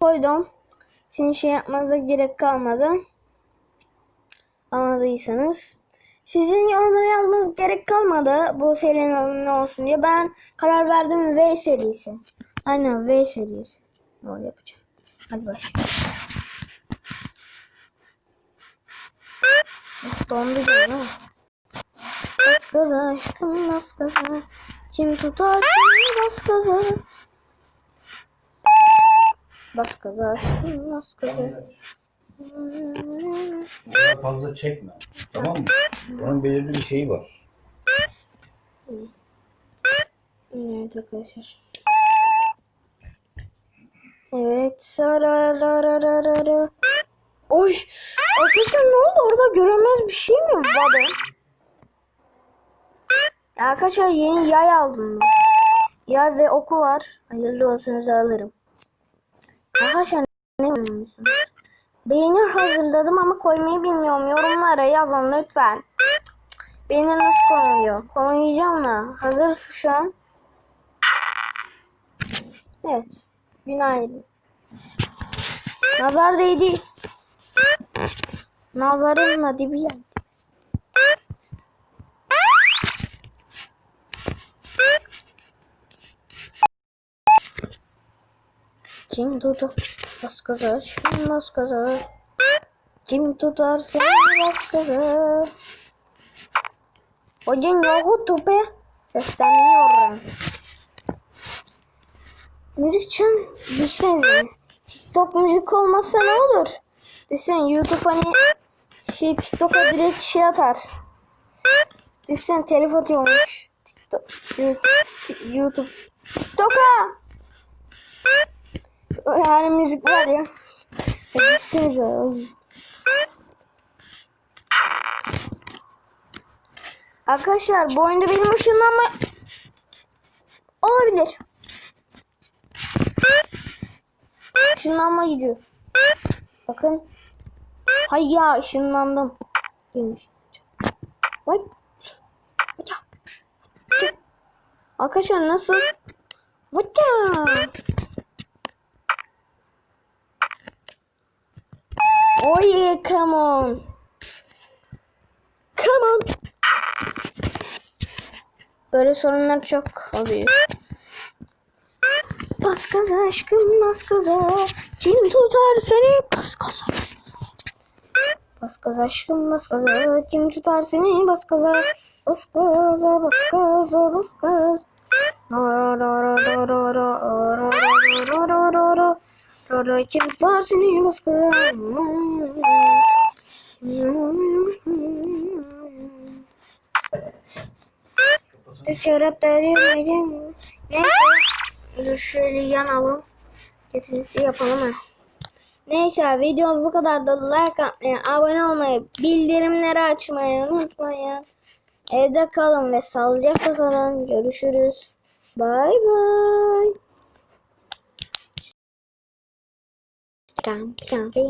koydum. Sizin şey yapmanıza gerek kalmadı. Anladıysanız. Sizin yorumlara yazmanız gerek kalmadı bu serinin adı ne olsun diye. Ben karar verdim V serisi. Aynen V serisi. Ne yapacağım. Hadi başlayalım. Dondu canım. Bas gaza aşkım bas gaza. Kim tutar kimi bas gaza. Bas gaza aşkım bas gaza. Daha fazla çekme. Tamam mı? Onun belirli bir şeyi var. Evet arkadaşlar. Evet. Sarararararara. Oy. Arkadaşlar ne oldu orada görünmez bir şey mi vardı? Arkadaşlar yeni yay aldım ben. Yay ve oku var. Hayırlı olsun alırım. Arkadaşlar ne bilmiyorsunuz? Beğenir hazırladım ama koymayı bilmiyorum. Yorumlara yazın lütfen. Beğenir nasıl konuyor? Konuyacağım da. Hazır şu an. Evet. Günaydın. Nazar değdi. Nazarın dibi geldi. Kim tutar? Bas gaza, şimdi bas gaza. Kim tutar seni bas gaza. Hocam yok tope. Sesleniyorum. Müzikçim düşünsene. TikTok müzik olmasa ne olur? Düşünsene YouTube hani şey TikTok'a direkt şey atar. Düşünsene telif atıyormuş. TikTok, YouTube. TikTok'a! Yani müzik var ya. Ay. Arkadaşlar bu oyunda benim ışınlanma olabilir. Işınlanma gücü. Bakın. Hay ya ışınlandım. Geniş. What? Arkadaşlar nasıl? What? Oh yeah, come on. Come on. Böyle sorunlar çok oluyor. Bas gaza aşkım bas gaza. Kim tutar seni bas gaza. Bas gaza aşkım bas gaza. Kim tutar seni bas gaza. Bas gaza bas gaza bas gaza. Ra ra ra ra ra ra ra ra ra ra ra ra. Ra ra kim tutar seni bas gaza. Çorap deriyim. Neyse. Dur şöyle yanalım. Getirisi yapalım ha. Neyse videomuz bu kadar da like atmayı, abone olmayı, bildirimleri açmayı unutmayın. Evde kalın ve sağlıcakla kalın. Görüşürüz. Bay bay. 想，想飞